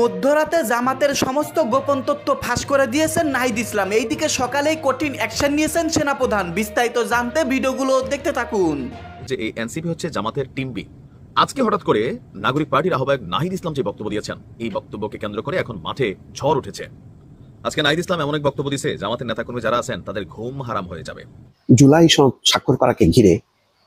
মধ্যরাতে জামাতের সমস্ত গোপন তথ্য ফাঁস করে দিয়েছেন নাহিদ ইসলাম। এইদিকে সকালেই কঠিন অ্যাকশন নিয়েছেন সেনাপ্রধান। বিস্তারিত জানতে ভিডিওগুলো দেখতে থাকুন। যে এই এনসিপি হচ্ছে জামাতের টিম বি। আজকে হঠাৎ করে নাগরিক পার্টির আহ্বায়ক নাহিদ ইসলাম যে বক্তব্য দিয়েছেন এই বক্তব্যকে কেন্দ্র করে এখন মাঠে ঝড় উঠেছে। আজকে নাহিদ ইসলাম এমন এক বক্তব্য দিয়েছে জামাতের নেতাকর্মী যারা আছেন তাদের ঘুম হারাম হয়ে যাবে। জুলাই সনদ স্বাক্ষর করাকে ঘিরে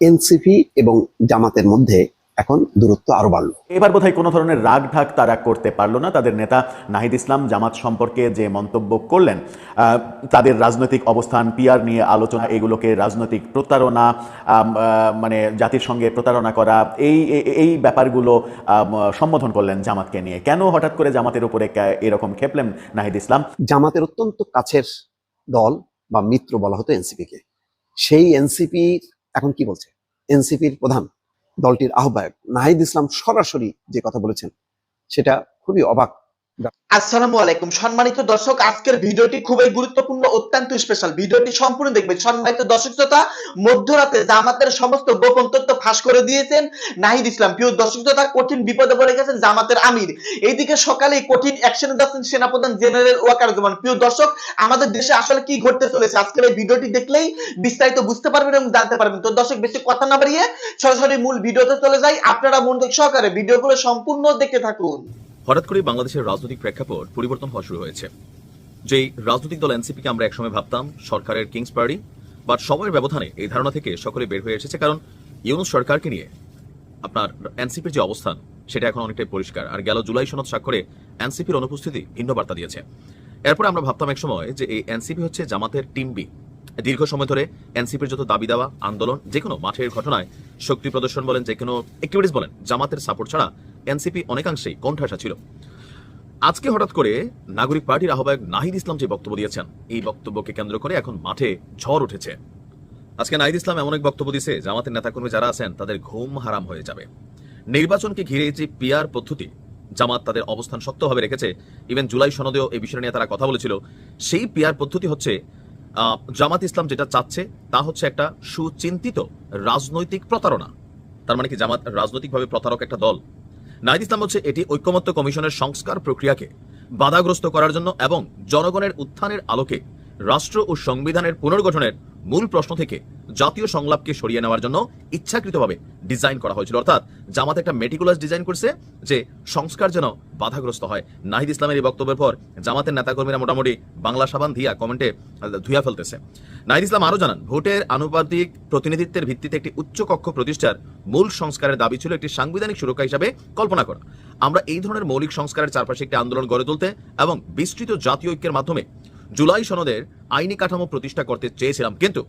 এনসিপি এবং জামাতের মধ্যে এখন দূরত্ব আরও বাড়লো। এবার বোধহয় কোনো ধরনের রাগ ঢাক তারা করতে পারল না। তাদের নেতা নাহিদ ইসলাম জামাত সম্পর্কে যে মন্তব্য করলেন আহ, তাদের রাজনৈতিক অবস্থান পিয়ার নিয়ে আলোচনা এগুলোকে রাজনৈতিক প্রতারণা আহ, মানে জাতির সঙ্গে প্রতারণা করা এই এই- ব্যাপারগুলো সম্বোধন করলেন জামাতকে নিয়ে। কেন হঠাৎ করে জামাতের উপরে এরকম খেপলেন নাহিদ ইসলাম? জামাতের অত্যন্ত কাছের দল বা মিত্র বলা হতো এনসিপিকে। সেই এনসিপি এখন কি বলছে? এনসিপির প্রধান দলটির আহ্বায়ক নাহিদ ইসলাম সরাসরি যে কথা বলেছেন সেটা খুবই অবাক আসসালামু আলাইকুম। সম্মানিত দর্শক, আজকের ভিডিওটি খুবই গুরুত্বপূর্ণ, অত্যন্ত স্পেশাল ভিডিওটি সম্পূর্ণ দেখবেন। সম্মানিত দর্শক শ্রোতা, মধ্যরাতে জামাতের সমস্ত গোপন তথ্য ফাঁস করে দিয়েছেন নাহিদ ইসলাম। প্রিয় দর্শক শ্রোতা, কঠিন বিপদে পড়ে গেছেন জামাতের আমির। এইদিকে সকালে কঠিন অ্যাকশনে যাচ্ছেন সেনাপ্রধান জেনারেল ওয়াকারুজ্জামান। প্রিয় দর্শক, আমাদের দেশে আসলে কি ঘটতে চলেছে? আজকের এই ভিডিওটি দেখলেই বিস্তারিত বুঝতে পারবেন এবং জানতে পারবেন। তো দর্শক, বেশি কথা না বাড়িয়ে সরাসরি মূল ভিডিওতে চলে যাই। আপনারা মনোযোগ সহকারে ভিডিওগুলো সম্পূর্ণ দেখতে থাকুন। হঠাৎ করে বাংলাদেশের রাজনৈতিক প্রেক্ষাপট পরিবর্তন হওয়া শুরু হয়েছে। যেই রাজনৈতিক দল এনসিপিকে আমরা একসময় ভাবতাম সরকারের কিংস পার্টি, বাট সময়ের ব্যবধানে এই ধারণা থেকে সকলে বের হয়ে এসেছে, কারণ ইউনুস সরকারকে নিয়ে আপনার এনসিপির যে অবস্থান, সেটা এখন অনেকটাই পরিষ্কার। আর গেল জুলাই সনদ স্বাক্ষরে এনসিপির অনুপস্থিতি ভিন্ন বার্তা দিয়েছে। এরপর আমরা ভাবতাম এক সময় যে এই এনসিপি হচ্ছে জামাতের টিম বি। দীর্ঘ সময় ধরে এনসিপির যত দাবি দেওয়া, আন্দোলন যে কোনো মাঠের ঘটনায় শক্তি প্রদর্শন বলেন যে কোনো অ্যাক্টিভিটিস বলেন, জামাতের সাপোর্ট ছাড়া এনসিপি অনেকাংশেই কণ্ঠাসা ছিল। আজকে হঠাৎ করে নাগরিক পার্টির আহ্বায়ক নাহিদ ইসলাম যে বক্তব্য দিয়েছেন, এই বক্তব্যকে কেন্দ্র করে এখন মাঠে ঝড় উঠেছে। আজকে নাহিদ ইসলাম এমন এক বক্তব্য দিয়েছে জামাতের নেতাকর্মী যারা আছেন, তাদের ঘুম হারাম হয়ে যাবে। নির্বাচনকে ঘিরে যে পিয়ার পদ্ধতি, জামাত তাদের অবস্থান শক্তভাবে রেখেছে ইভেন জুলাই সনদেও এই বিষয় নিয়ে তারা কথা বলেছিল, সেই পিয়ার পদ্ধতি হচ্ছে জামাত ইসলাম যেটা চাচ্ছে, তা হচ্ছে একটা সুচিন্তিত রাজনৈতিক প্রতারণা। তার মানে কি, জামাত রাজনৈতিকভাবে প্রতারক একটা দল নাহিদ ইসলাম হচ্ছে এটি ঐক্যমত্য কমিশনের সংস্কার প্রক্রিয়াকে বাধাগ্রস্ত করার জন্য এবং জনগণের উত্থানের আলোকে রাষ্ট্র ও সংবিধানের পুনর্গঠনের মূল প্রশ্ন থেকে জাতীয় সংলাপকে সরিয়ে নেওয়ার জন্য ইচ্ছাকৃতভাবে ডিজাইন করা হয়েছিল। অর্থাৎ জামাত একটা মেটিকুলাস ডিজাইন করছে যে সংস্কার যেন বাধাগ্রস্ত হয়। নাহিদ ইসলামের এই বক্তব্যের পর জামাতের নেতাকর্মীরা মোটামুটি বাংলা সাবান দিয়া কমেন্টে ধুয়া ফেলতেছে। নাহিদ ইসলাম আরও জানান, ভোটের আনুপাতিক প্রতিনিধিত্বের ভিত্তিতে একটি উচ্চ কক্ষ প্রতিষ্ঠার মূল সংস্কারের দাবি ছিল একটি সাংবিধানিক সুরক্ষা হিসাবে কল্পনা করা। আমরা এই ধরনের মৌলিক সংস্কারের চারপাশে একটি আন্দোলন গড়ে তুলতে এবং বিস্তৃত জাতীয় ঐক্যের মাধ্যমে জুলাই সনদের আইনি কাঠামো প্রতিষ্ঠা করতে চেয়েছিলাম। কিন্তু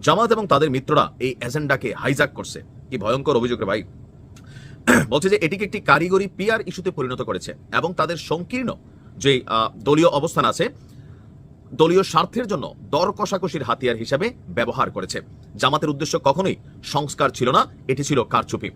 জামাত এবং তাদের মিত্ররা এই এজেন্ডাকে হাইজাক করছে। কি ভয়ঙ্কর অভিযোগ রে ভাই। বলছে যে এটিকে একটি কারিগরি পিয়ার ইস্যুতে পরিণত করেছে এবং তাদের সংকীর্ণ যে দলীয় অবস্থান আছে, দলীয় স্বার্থের জন্য দর কষাকষির হাতিয়ার হিসেবে ব্যবহার করেছে। জামাতের উদ্দেশ্য কখনোই সংস্কার ছিল না, এটি ছিল কারচুপি।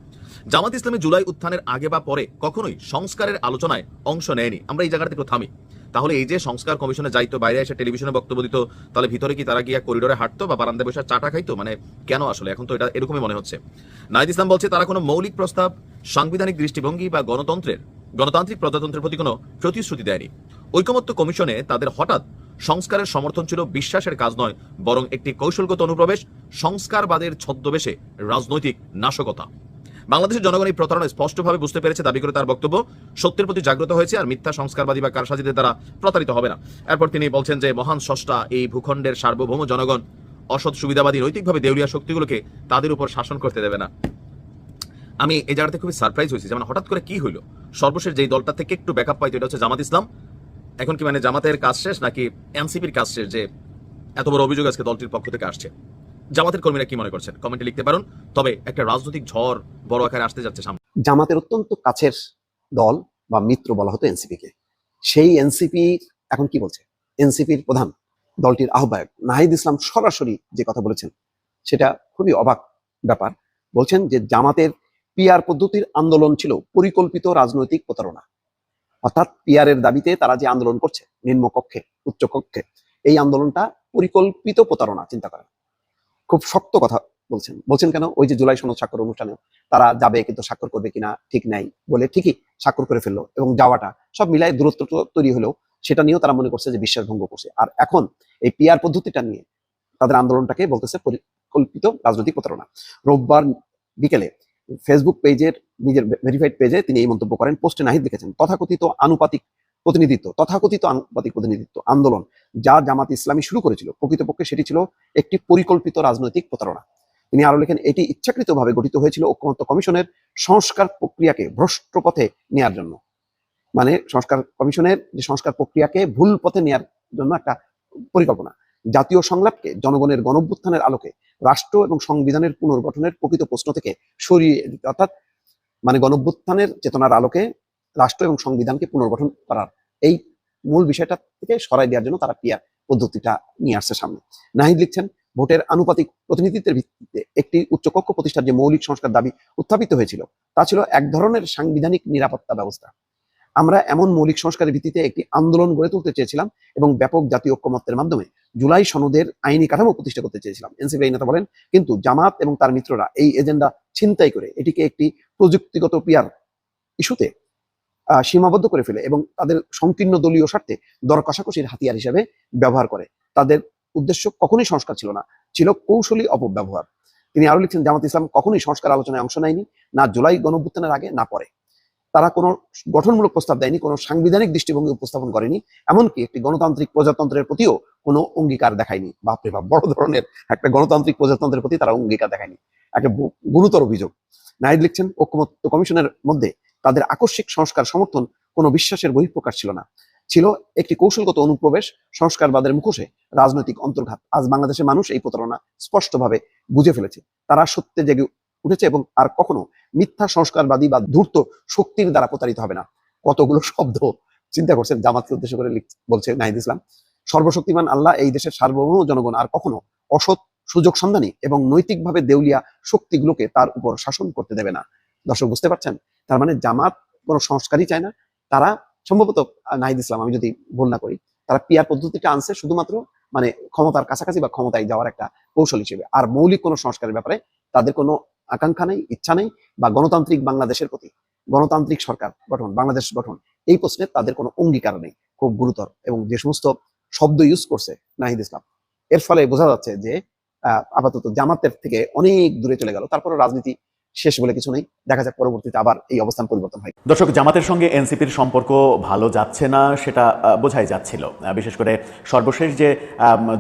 জামাত ইসলামী জুলাই উত্থানের আগে বা পরে কখনোই সংস্কারের আলোচনায় অংশ নেয়নি। আমরা এই জায়গাটা একটু থামি। তাহলে এই যে সংস্কার কমিশনে যাইতো, বাইরে এসে টেলিভিশনে বক্তব্য দিত, তাহলে ভিতরে কি তারা গিয়া করিডোরে হাঁটতো বা বারান্দায় বসে চাটা খাইতো? মানে কেন আসলে? এখন তো এটা এরকমই মনে হচ্ছে। নাহিদ ইসলাম বলছে, তারা কোনো মৌলিক প্রস্তাব, সাংবিধানিক দৃষ্টিভঙ্গি বা গণতন্ত্রের, গণতান্ত্রিক প্রজাতন্ত্রের প্রতি কোনো প্রতিশ্রুতি দেয়নি। ঐকমত্য কমিশনে তাদের হঠাৎ সংস্কারের সমর্থন ছিল বিশ্বাসের কাজ নয়, বরং একটি কৌশলগত অনুপ্রবেশ, সংস্কারবাদের ছদ্মবেশে রাজনৈতিক নাশকতা। বাংলাদেশের জনগণ এই প্রতারণা স্পষ্টভাবে বুঝতে পেরেছে, দাবি করে তার বক্তব্য সত্যের প্রতি জাগ্রত হয়েছে আর মিথ্যা সংস্কারবাদী বা কারসাজিদের দ্বারা প্রতারিত হবে না। এরপর তিনি বলছেন যে, মহান স্রষ্টা এই ভূখণ্ডের সার্বভৌম জনগণ অসৎ, সুবিধাবাদী, নৈতিকভাবে দেউলিয়া শক্তিগুলোকে তাদের উপর শাসন করতে দেবে না। আমি এই জায়গাতে খুবই সারপ্রাইজ হয়েছি, যেমন হঠাৎ করে কি হইল? সর্বশেষ যেই দলটা থেকে একটু ব্যাকআপ পাইতো, এটা হচ্ছে জামাত ইসলাম। এখন কি মানে জামাতের কাজ শেষ নাকি এনসিপির কাজ শেষ যে এত বড় অভিযোগ আজকে দলটির পক্ষ থেকে আসছে? জামাতের কর্মীরা কি মনে করছেন? কমেন্টে লিখতে পারুন। তবে একটা রাজনৈতিক ঝড় বড় আকারে আসতে যাচ্ছে সামনে। জামাতের অত্যন্ত কাছের দল বা মিত্র বলা হতো এনসিপিকে সেই এনসিপি এখন কি বলছে? এনসিপির প্রধান দলটির আহ্বায়ক নাহিদ ইসলাম সরাসরি যে কথা বলেছেন, সেটা খুবই অবাক ব্যাপার। বলছেন যে জামাতের পিয়ার পদ্ধতির আন্দোলন ছিল পরিকল্পিত রাজনৈতিক প্রতারণা। অর্থাৎ পিয়ারের দাবিতে তারা যে আন্দোলন করছে নিম্ন কক্ষে উচ্চ এই আন্দোলনটা পরিকল্পিত প্রতারণা, চিন্তা করেন। খুব শক্ত কথা বলছেন। বলছেন কেন? ওই যে জুলাই সনদ স্বাক্ষর অনুষ্ঠানে তারা যাবে কিন্তু স্বাক্ষর করবে কিনা ঠিক নাই বলে ঠিকই স্বাক্ষর করে ফেলল এবং যাওয়াটা সব মিলাই দূরত্ব তৈরি হলেও সেটা নিয়েও তারা মনে করছে যে বিশ্বাস ভঙ্গ করছে। আর এখন এই পিআর পদ্ধতিটা নিয়ে তাদের আন্দোলনটাকে বলতেছে পরিকল্পিত রাজনৈতিক প্রতারণা। রোববার বিকেলে ফেসবুক পেজের নিজের ভেরিফাইড পেজে তিনি এই মন্তব্য করেন পোস্টে নাহিদ লিখেছেন, তথাকথিত আনুপাতিক প্রতিনিধিত্ব, তথাকথিত আনুপাতিক প্রতিনিধিত্ব, আন্দোলন, যা জামাত ইসলামী শুরু করেছিল। প্রকৃতপক্ষে সেটি ছিল একটি পরিকল্পিত রাজনৈতিক প্রতারণা। তিনি আরও লেখেন, এটি ইচ্ছাকৃতভাবে গঠিত হয়েছিল ঐক্যমত্য কমিশনের সংস্কার প্রক্রিয়াকে ভ্রষ্ট পথে নেয়ার জন্য। মানে সংস্কার কমিশনের যে সংস্কার প্রক্রিয়াকে ভুল পথে নেয়ার জন্য একটা পরিকল্পনা। জাতীয় সংলাপকে জনগণের গণভ্যুত্থানের আলোকে রাষ্ট্র এবং সংবিধানের পুনর্গঠনের প্রকৃত প্রশ্ন থেকে সরিয়ে অর্থাৎ মানে গণভ্যুত্থানের চেতনার আলোকে রাষ্ট্র এবং সংবিধানকে পুনর্গঠন করার এই মূল বিষয়টা থেকে সরাই দেওয়ার জন্য তারা পিয়ার পদ্ধতিটা নিয়ে আসছে সামনে। নাহিদ লিখছেন, ভোটের আনুপাতিক প্রতিনিধিত্বের ভিত্তিতে একটি উচ্চকক্ষ প্রতিষ্ঠার যে মৌলিক সংস্কার দাবি উত্থাপিত হয়েছিল, তা ছিল এক ধরনের সাংবিধানিক নিরাপত্তা ব্যবস্থা। আমরা এমন মৌলিক সংস্কারের ভিত্তিতে একটি আন্দোলন গড়ে তুলতে চেয়েছিলাম এবং ব্যাপক জাতীয় ঐক্যমত্যের মাধ্যমে জুলাই সনদের আইনি কাঠামো প্রতিষ্ঠা করতে চেয়েছিলাম। এনসিপি নেতা বলেন, কিন্তু জামাত এবং তার মিত্ররা এই এজেন্ডা ছিনতাই করে এটিকে একটি প্রযুক্তিগত পিয়ার ইস্যুতে সীমাবদ্ধ করে ফেলে এবং তাদের সংকীর্ণ দলীয় স্বার্থে দর কষাকষির হাতিয়ার হিসেবে ব্যবহার করে। তাদের উদ্দেশ্য কখনোই সংস্কার ছিল না, ছিল কৌশলী অপব্যবহার। তিনি আরও লিখছেন, জামাত ইসলাম কখনোই সংস্কার আলোচনায় অংশ নেয়নি, না জুলাই গণভ্যুত্থানের আগে, না পরে। তারা কোনো গঠনমূলক প্রস্তাব দেয়নি, কোনো সাংবিধানিক দৃষ্টিভঙ্গি উপস্থাপন করেনি, এমনকি একটি গণতান্ত্রিক প্রজাতন্ত্রের প্রতিও কোনো অঙ্গীকার দেখায়নি। বাপরে বাপ, বড় ধরনের একটা গণতান্ত্রিক প্রজাতন্ত্রের প্রতি তারা অঙ্গীকার দেখায়নি। একটা গুরুতর অভিযোগ। নাইদ লিখছেন, ঐক্যমত্য কমিশনের মধ্যে তাদের আকস্মিক সংস্কার সমর্থন কোনো বিশ্বাসের বহিঃপ্রকাশ ছিল না। ছিল একটি কৌশলগত অনুপ্রবেশ সংস্কারবাদের মুখোশে রাজনৈতিক অন্তর্ঘাত। আজ বাংলাদেশের মানুষ এই প্রতারণা স্পষ্টভাবে বুঝে ফেলেছে। তারা সত্যে জেগে উঠেছে এবং আর কখনো মিথ্যা সংস্কারবাদী বা ধূর্ত শক্তির দ্বারা প্রতারিত হবে না। কতগুলো শব্দ চিন্তা করছেন জামাতকে উদ্দেশ্য করে বলছে নাহিদ ইসলাম। সর্বশক্তিমান আল্লাহ এই দেশের সার্বভৌম জনগণ আর কখনো অসৎ সুযোগ সন্ধানী এবং নৈতিকভাবে দেউলিয়া শক্তিগুলোকে তার উপর শাসন করতে দেবে না। দর্শক, বুঝতে পারছেন? তার মানে জামাত কোনো সংস্কারই চায় না। তারা সম্ভবত নাহিদ ইসলাম, আমি যদি ভুল না করি, তারা পিয়ার পদ্ধতিটা আনছে শুধুমাত্র মানে ক্ষমতার কাছাকাছি বা ক্ষমতায় যাওয়ার একটা কৌশল হিসেবে। আর মৌলিক কোনো সংস্কারের ব্যাপারে তাদের কোনো আকাঙ্ক্ষা নেই, ইচ্ছা নেই বা গণতান্ত্রিক বাংলাদেশের প্রতি, গণতান্ত্রিক সরকার গঠন, বাংলাদেশ গঠন, এই প্রশ্নে তাদের কোনো অঙ্গীকার নেই খুব গুরুতর এবং যে সমস্ত শব্দ ইউজ করছে নাহিদ ইসলাম। এর ফলে বোঝা যাচ্ছে যে আপাতত জামাতের থেকে অনেক দূরে চলে গেল। তারপরে রাজনীতি শেষ বলে কিছু নেই। দেখা যাক পরবর্তীতে আবার এই অবস্থান পরিবর্তন হয়। দর্শক, জামাতের সঙ্গে এনসিপির সম্পর্ক ভালো যাচ্ছে না সেটা বোঝাই যাচ্ছিল। বিশেষ করে সর্বশেষ যে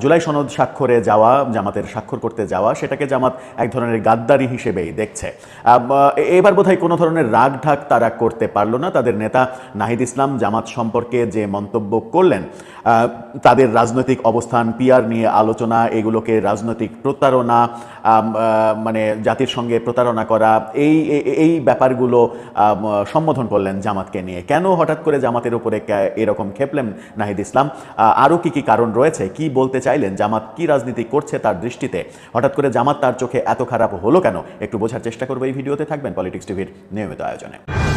জুলাই সনদ স্বাক্ষরে যাওয়া, জামাতের স্বাক্ষর করতে যাওয়া, সেটাকে জামাত এক ধরনের গাদ্দারি হিসেবেই দেখছে। এবার বোধহয় কোনো ধরনের রাগ ঢাক তারা করতে পারল না। তাদের নেতা নাহিদ ইসলাম জামাত সম্পর্কে যে মন্তব্য করলেন তাদের রাজনৈতিক অবস্থান পিয়ার নিয়ে আলোচনা, এগুলোকে রাজনৈতিক প্রতারণা মানে জাতির সঙ্গে প্রতারণা করা এই, এই- ব্যাপারগুলো সম্বোধন করলেন জামাতকে নিয়ে। কেন হঠাৎ করে জামাতের উপরে এরকম খেপলেন নাহিদ ইসলাম? আরও কি কি কারণ রয়েছে? কি বলতে চাইলেন? জামাত কি রাজনীতি করছে তার দৃষ্টিতে? হঠাৎ করে জামাত তার চোখে এত খারাপ হলো কেন? একটু বোঝার চেষ্টা করব এই ভিডিওতে। থাকবেন পলিটিক্স টিভির নিয়মিত আয়োজনে।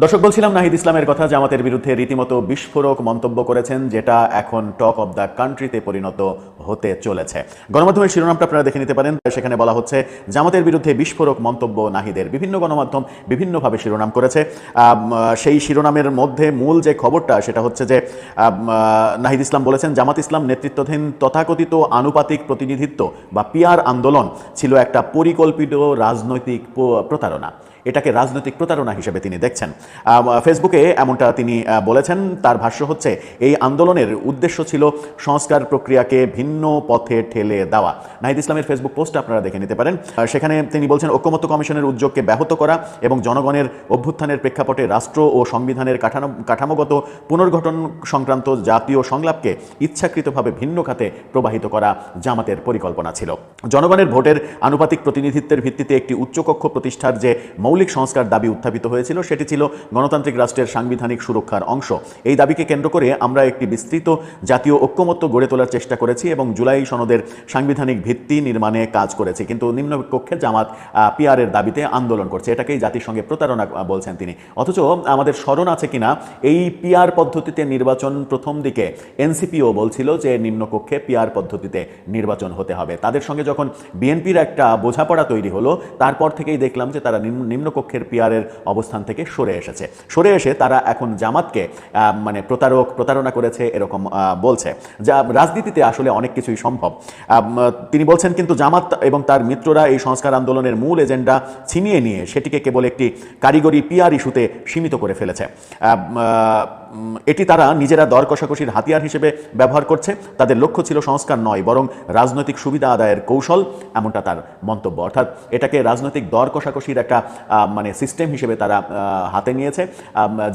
দর্শক, বলছিলাম নাহিদ ইসলামের কথা জামাতের বিরুদ্ধে রীতিমতো বিস্ফোরক মন্তব্য করেছেন, যেটা এখন টক অব দ্য কান্ট্রিতে পরিণত হতে চলেছে। গণমাধ্যমের শিরোনামটা আপনারা দেখে নিতে পারেন। সেখানে বলা হচ্ছে জামাতের বিরুদ্ধে বিস্ফোরক মন্তব্য নাহিদের বিভিন্ন গণমাধ্যম বিভিন্নভাবে শিরোনাম করেছে। সেই শিরোনামের মধ্যে মূল যে খবরটা, সেটা হচ্ছে যে নাহিদ ইসলাম বলেছেন, জামাত ইসলাম নেতৃত্বাধীন তথাকথিত আনুপাতিক প্রতিনিধিত্ব বা পিয়ার আন্দোলন ছিল একটা পরিকল্পিত রাজনৈতিক প্রতারণা। এটাকে রাজনৈতিক প্রতারণা হিসেবে তিনি দেখছেন। ফেসবুকে এমনটা তিনি বলেছেন, তার ভাষ্য হচ্ছে, এই আন্দোলনের উদ্দেশ্য ছিল সংস্কার প্রক্রিয়াকে ভিন্ন পথে ঠেলে দেওয়া। নাহিদ ইসলামের ফেসবুক পোস্ট আপনারা দেখে নিতে পারেন। সেখানে তিনি বলছেন, ঐক্যমত্য কমিশনের উদ্যোগকে ব্যাহত করা এবং জনগণের অভ্যুত্থানের প্রেক্ষাপটে রাষ্ট্র ও সংবিধানের কাঠামো, কাঠামোগত পুনর্গঠন সংক্রান্ত জাতীয় সংলাপকে ইচ্ছাকৃতভাবে ভিন্ন খাতে প্রবাহিত করা জামাতের পরিকল্পনা ছিল। জনগণের ভোটের আনুপাতিক প্রতিনিধিত্বের ভিত্তিতে একটি উচ্চকক্ষ প্রতিষ্ঠার যে মৌলিক সংস্কার দাবি উত্থাপিত হয়েছিল, সেটি ছিল গণতান্ত্রিক রাষ্ট্রের সাংবিধানিক সুরক্ষার অংশ। এই দাবিকে কেন্দ্র করে আমরা একটি বিস্তৃত জাতীয় ঐক্যমত্য গড়ে তোলার চেষ্টা করেছি এবং জুলাই সনদের সাংবিধানিক ভিত্তি নির্মাণে কাজ করেছি। কিন্তু নিম্নকক্ষে জামাত পিআরের দাবিতে আন্দোলন করছে। এটাকেই জাতিসংঘে প্রতারণা বলছেন তিনি। অথচ আমাদের স্মরণ আছে কিনা, এই পিআর পদ্ধতিতে নির্বাচন প্রথম দিকে এনসিপিও বলছিল যে নিম্নকক্ষে পিআর পদ্ধতিতে নির্বাচন হতে হবে। তাদের সঙ্গে যখন বিএনপির একটা বোঝাপড়া তৈরি হলো, তারপর থেকেই দেখলাম যে তারা নিম্ন- নিম্নকক্ষের পিয়ারের অবস্থান থেকে সরে এসেছে। সরে এসে তারা এখন জামাতকে মানে প্রতারক, প্রতারণা করেছে এরকম বলছে। যা রাজনীতিতে আসলে অনেক কিছুই সম্ভব। তিনি বলছেন কিন্তু জামাত এবং তার মিত্ররা এই সংস্কার আন্দোলনের মূল এজেন্ডা ছিনিয়ে নিয়ে সেটিকে কেবল একটি কারিগরি পিয়ার ইস্যুতে সীমিত করে ফেলেছে। এটি তারা নিজেরা দর কষাকষির হাতিয়ার হিসেবে ব্যবহার করছে। তাদের লক্ষ্য ছিল সংস্কার নয়, বরং রাজনৈতিক সুবিধা আদায়ের কৌশল, এমনটা তার মন্তব্য। অর্থাৎ এটাকে রাজনৈতিক দর কষাকষির একটা মানে সিস্টেম হিসেবে তারা হাতে নিয়েছে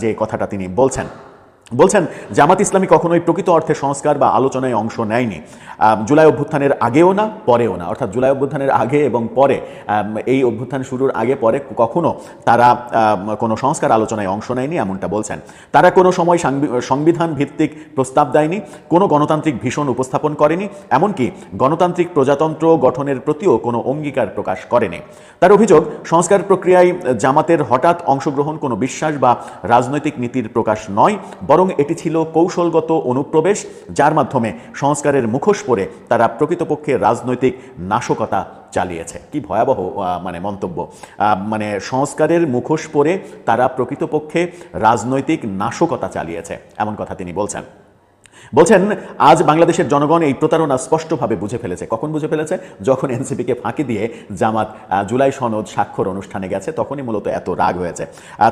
যে কথাটা তিনি বলছেন। বলছেন, জামাত ইসলামী কখনোই প্রকৃত অর্থে সংস্কার বা আলোচনায় অংশ নেয়নি। জুলাই অভ্যুত্থানের আগেও না, পরেও না। অর্থাৎ জুলাই অভ্যুত্থানের আগে এবং পরে এই অভ্যুত্থান শুরুর আগে, পরে কখনো তারা কোনো সংস্কার আলোচনায় অংশ নেয়নি, এমনটা বলছেন। তারা কোনো সময় সংবিধান ভিত্তিক প্রস্তাব দেয়নি, কোনো গণতান্ত্রিক ভীষণ উপস্থাপন করেনি, এমনকি গণতান্ত্রিক প্রজাতন্ত্র গঠনের প্রতিও কোনো অঙ্গীকার প্রকাশ করেনি। তার অভিযোগ, সংস্কার প্রক্রিয়ায় জামাতের হঠাৎ অংশগ্রহণ কোনো বিশ্বাস বা রাজনৈতিক নীতির প্রকাশ নয় বরং এটি ছিল কৌশলগত অনুপ্রবেশ, যার মাধ্যমে সংস্কারের মুখোশ পরে তারা প্রকৃতপক্ষে রাজনৈতিক নাশকতা চালিয়েছে। কি ভয়াবহ মানে মন্তব্য। মানে সংস্কারের মুখোশ পরে তারা প্রকৃতপক্ষে রাজনৈতিক নাশকতা চালিয়েছে, এমন কথা তিনি বলছেন। বলছেন, আজ বাংলাদেশের জনগণ এই প্রতারণা স্পষ্টভাবে বুঝে ফেলেছে। কখন বুঝে ফেলেছে? যখন এনসিপিকে ফাঁকি দিয়ে জামাত জুলাই সনদ স্বাক্ষর অনুষ্ঠানে গেছে, তখনই মূলত এত রাগ হয়েছে।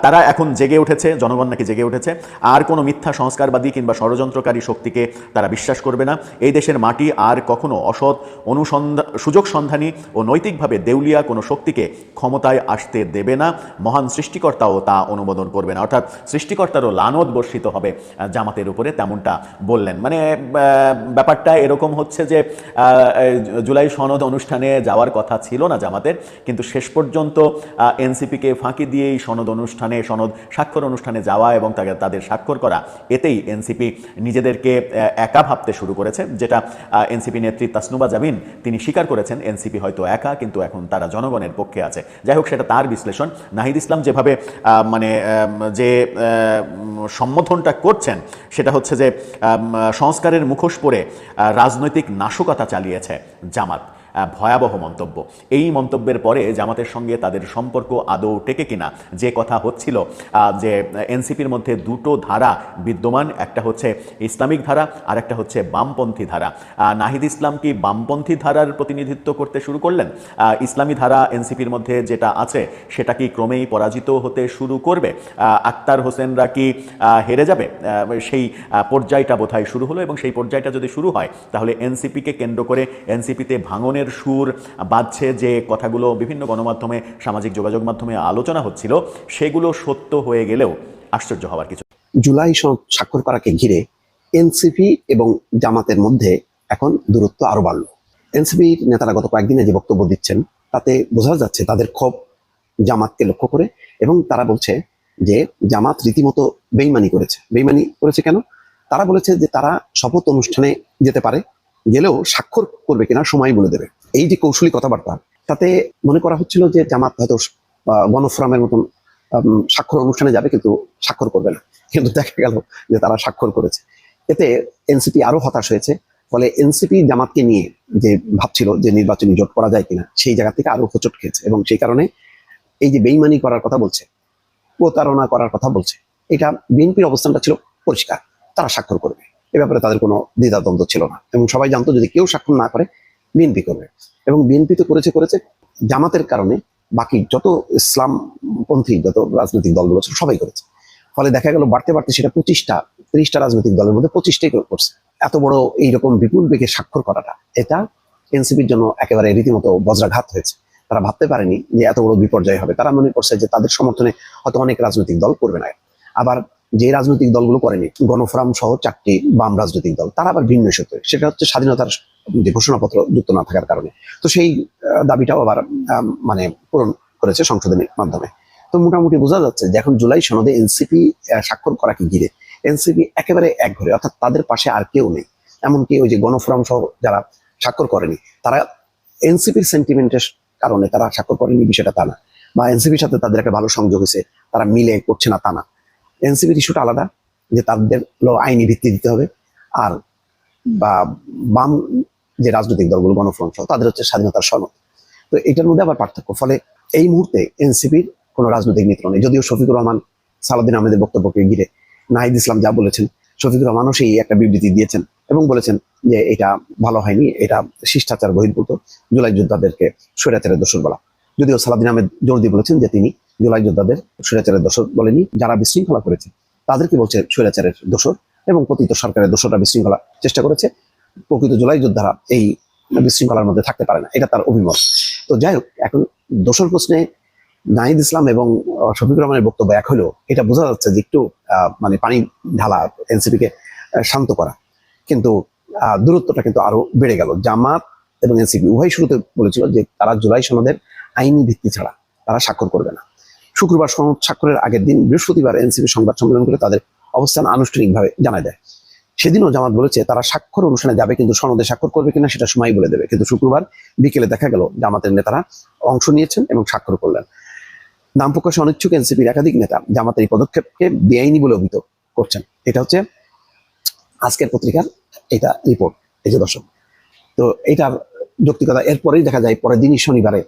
তারা এখন জেগে উঠেছে, জনগণ নাকি জেগে উঠেছে। আর কোনো মিথ্যা সংস্কারবাদী কিংবা ষড়যন্ত্রকারী শক্তিকে তারা বিশ্বাস করবে না। এই দেশের মাটি আর কখনো অসৎ অনুসন্ধান সুযোগ সন্ধানী ও নৈতিকভাবে দেউলিয়া কোনো শক্তিকে ক্ষমতায় আসতে দেবে না। মহান সৃষ্টিকর্তাও তা অনুমোদন করবে না। অর্থাৎ সৃষ্টিকর্তারও লানত বর্ষিত হবে জামাতের উপরে তেমনটা বললেন। মানে ব্যাপারটা এরকম হচ্ছে যে জুলাই সনদ অনুষ্ঠানে যাওয়ার কথা ছিল না জামাতের, কিন্তু শেষ পর্যন্ত এনসিপিকে ফাঁকি দিয়ে এই সনদ অনুষ্ঠানে, সনদ স্বাক্ষর অনুষ্ঠানে যাওয়া এবং তাকে, তাদের স্বাক্ষর করা, এতেই এনসিপি নিজেদেরকে একা ভাবতে শুরু করেছে, যেটা এনসিপি নেত্রী তাসনুবা জামিন তিনি স্বীকার করেছেন, এনসিপি হয়তো একা, কিন্তু এখন তারা জনগণের পক্ষে আছে। যাই হোক, সেটা তার বিশ্লেষণ। নাহিদ ইসলাম যেভাবে মানে যে সম্বোধনটা করছেন সেটা হচ্ছে যে সংস্কারের মুখোশ পরে রাজনৈতিক নাশকতা চালিয়েছে জামাত। ভয়াবহ মন্তব্য। এই মন্তব্যের পরে জামাতের সঙ্গে তাদের সম্পর্ক আদৌ টেকে কিনা, যে কথা হচ্ছিল যে এনসিপির মধ্যে দুটো ধারা বিদ্যমান, একটা হচ্ছে ইসলামিক ধারা আর একটা হচ্ছে বামপন্থী ধারা। নাহিদ ইসলাম কি বামপন্থী ধারার প্রতিনিধিত্ব করতে শুরু করলেন? ইসলামী ধারা এনসিপির মধ্যে যেটা আছে, সেটা কি ক্রমেই পরাজিত হতে শুরু করবে? আক্তার হোসেনরা কি হেরে যাবে? সেই পর্যায়টা বোধহয় শুরু হলো এবং সেই পর্যায়টা যদি শুরু হয়, তাহলে এনসিপিকে কেন্দ্র করে এনসিপিতে ভাঙনের সুর বাজছে যে কথাগুলো বিভিন্ন গণমাধ্যমে, সামাজিক যোগাযোগ মাধ্যমে আলোচনা হচ্ছিল, সেগুলো সত্য হয়ে গেলেও আশ্চর্য হওয়ার কিছু জুলাই স্বাক্ষর করাকে ঘিরে এনসিপি এবং জামাতের মধ্যে এখন দূরত্ব আরও বাড়লো। এনসিপির নেতারা গত কয়েকদিনে যে বক্তব্য দিচ্ছেন, তাতে বোঝা যাচ্ছে তাদের ক্ষোভ জামাতকে লক্ষ্য করে এবং তারা বলছে যে জামাত রীতিমতো বেইমানি করেছে। বেইমানি করেছে কেন? তারা বলেছে যে তারা শপথ অনুষ্ঠানে যেতে পারে গেলেও স্বাক্ষর করবে কিনা সময় বলে দেবে। এই যে কৌশলী কথাবার্তা, তাতে মনে করা হচ্ছিল যে জামাত হয়তো গণফোরামের মতন স্বাক্ষর অনুষ্ঠানে যাবে কিন্তু স্বাক্ষর করবে না। কিন্তু দেখা গেল যে তারা স্বাক্ষর করেছে। এতে এনসিপি আরও হতাশ হয়েছে। ফলে এনসিপি জামাতকে নিয়ে যে ভাবছিল যে নির্বাচনী জোট করা যায় কিনা, সেই জায়গা থেকে আরও হোচট খেয়েছে। এবং সেই কারণে এই যে বেইমানি করার কথা বলছে, প্রতারণা করার কথা বলছে, এটা বিএনপির অবস্থানটা ছিল পরিষ্কার। তারা স্বাক্ষর করবে। এ ব্যাপারে তাদের কোনো দ্বিধাদ্বন্দ্ব ছিল না। এবং সবাই জানতো যদি কেউ স্বাক্ষর না করে, বিএনপি করবে। এবং বিএনপি তো করেছে করেছে জামাতের কারণে বাকি যত ইসলামপন্থী, যত রাজনৈতিক দলগুলো ছিল, সবাই করেছে। ফলে দেখা গেল বাড়তে বাড়তে সেটা পঁচিশটা, ত্রিশটা রাজনৈতিক দলের মধ্যে পঁচিশটাই করছে। এত বড় এইরকম বিপুল বেগে স্বাক্ষর করাটা, এটা এনসিপির জন্য একেবারে রীতিমতো বজ্রাঘাত হয়েছে। তারা ভাবতে পারেনি যে এত বড় বিপর্যয় হবে। তারা মনে করছে যে তাদের সমর্থনে হয়তো অনেক রাজনৈতিক দল করবে না। আবার যে রাজনৈতিক দলগুলো করেনি, গণফোরাম সহ চারটি বাম রাজনৈতিক দল, তারা আবার ভিন্ন সূত্রে। সেটা হচ্ছে স্বাধীনতার যে ঘোষণাপত্র যুক্ত না থাকার কারণে। তো সেই দাবিটাও আবার মানে পূরণ করেছে সংশোধনের মাধ্যমে। তো মোটামুটি বোঝা যাচ্ছে যে এখন জুলাই সনদে এনসিপি স্বাক্ষর করাকে ঘিরে এনসিপি একেবারে এক ঘরে, অর্থাৎ তাদের পাশে আর কেউ নেই। এমনকি ওই যে গণফোরাম সহ যারা স্বাক্ষর করেনি, তারা এনসিপির সেন্টিমেন্টের কারণে তারা স্বাক্ষর করেনি, বিষয়টা তা না। বা এনসিপির সাথে তাদের একটা ভালো সংযোগ হয়েছে, তারা মিলে করছে না তা না। এনসিপির ইস্যুটা আলাদা, যে তাদের আইনি ভিত্তি দিতে হবে। আর বা বাম যে রাজনৈতিক দলগুলো গণফ্রন্ট তাদের হচ্ছে স্বাধীনতার সনদ। তো এটার মধ্যে আবার পার্থক্য, ফলে এই মুহূর্তে এনসিপির কোনো রাজনৈতিক মিত্র নেই। যদিও শফিকুর রহমান, সালাউদ্দিন আহমেদের বক্তব্যকে ঘিরে নাহিদ ইসলাম যা বলেছেন, শফিকুর রহমানও সেই একটা বিবৃতি দিয়েছেন এবং বলেছেন যে এটা ভালো হয়নি, এটা শিষ্টাচার বহির্ভূত। জুলাই যোদ্ধাদেরকে স্বৈরাচারের দোষর বলা। যদিও সালাদিন আহমেদ জোর দিয়ে বলেছেন যে তিনি জুলাই যোদ্ধাদের স্বৈরাচারের দোষর বলেনি যারা বিশৃঙ্খলা করেছে। তাদেরকে বলছে স্বৈরাচারের দোষর এবং পতিত সরকারের দোষররা বিশৃঙ্খলা চেষ্টা করেছে। প্রকৃত জুলাই যোদ্ধারা এই বিশৃঙ্খলার মধ্যে থাকতে পারে না এটা তার অভিমত। তো যাই হোক এখন দোষর প্রশ্নে নাহিদ ইসলাম এবং আহ, শফিকুর রহমানের বক্তব্য এক হলেও এটা বোঝা যাচ্ছে যে একটু মানে পানি ঢালা এনসিপি কে শান্ত করা। কিন্তু দূরত্বটা কিন্তু আরও বেড়ে গেল। জামাত এবং এনসিপি উভয় শুরুতে বলেছিল যে তারা জুলাই সনদের আইনি ভিত্তি ছাড়া তারা স্বাক্ষর করবে না। শুক্রবার সনদ স্বাক্ষরের আগের দিন বৃহস্পতিবার এনসিপি সংবাদ সম্মেলন করে তাদের অবস্থান আনুষ্ঠানিকভাবে জানায় দেয়। সেদিনও জামাত বলেছে, তারা স্বাক্ষর অনুষ্ঠানে যাবে কিন্তু সনদে স্বাক্ষর করবে কিনা সেটা সময় বলে দেবে। কিন্তু শুক্রবার বিকেলে দেখা গেল, জামাতের নেতারা অংশ নিয়েছেন এবং স্বাক্ষর করলেন। নাম প্রকাশে অনিচ্ছুক এনসিপির একাধিক নেতা জামাতের এই পদক্ষেপকে বেআইনি বলে অভিহিত করছেন। এটা হচ্ছে আজকের পত্রিকার এটা রিপোর্ট এই যে দর্শক। তো এটার যৌক্তিকতা এরপরেই দেখা যায়, পরের দিনই শনিবারে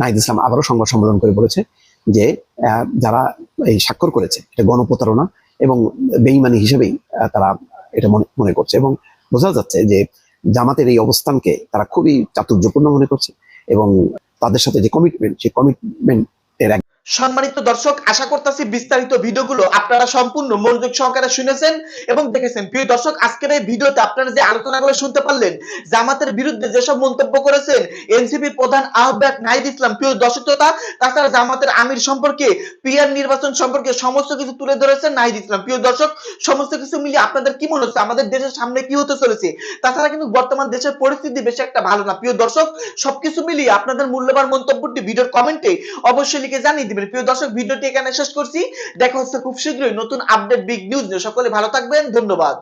নাহিদ ইসলাম আবারও সংবাদ সম্মেলন করে বলেছে যে যারা এই স্বাক্ষর করেছে, এটা গণপ্রতারণা এবং বেইমানি হিসেবেই তারা এটা মনে মনে করছে এবং বোঝা যাচ্ছে যে জামাতের এই অবস্থানকে তারা খুবই চাতুর্যপূর্ণ মনে করছে এবং তাদের সাথে যে কমিটমেন্ট সেই কমিটমেন্ট এর এক সম্মানিত দর্শক, আশা করতেছি বিস্তারিত ভিডিওগুলো আপনারা সম্পূর্ণ মনোযোগ সহকারে শুনেছেন এবং দেখেছেন। প্রিয় দর্শক, আজকের এই ভিডিওতে আপনারা যে আলোচনাগুলো শুনতে পারলেন, জামাতের বিরুদ্ধে যেসব মন্তব্য করেছেন, এনসিপি প্রধান আহ্বায়ক নাহিদ ইসলাম, প্রিয় দর্শক শ্রোতা, তাছাড়া জামাতের আমির সম্পর্কে পিয়ার নির্বাচন সম্পর্কে সমস্ত কিছু তুলে ধরেছেন নাহিদ ইসলাম। প্রিয় দর্শক, সমস্ত কিছু মিলিয়ে আপনাদের কি মনে হচ্ছে? আমাদের দেশের সামনে কি হতে চলেছে? তাছাড়া কিন্তু বর্তমান দেশের পরিস্থিতি বেশি একটা ভালো না। প্রিয় দর্শক, সবকিছু মিলিয়ে আপনাদের মূল্যবান মন্তব্যটি ভিডিওর কমেন্টে অবশ্যই লিখে জানিয়ে দিবেন। প্রিয় দর্শক, ভিডিওটি এখানে শেষ করছি। দেখা হচ্ছে খুব শীঘ্রই নতুন আপডেট বিগ নিউজ নিয়ে। সকলে ভালো থাকবেন, ধন্যবাদ।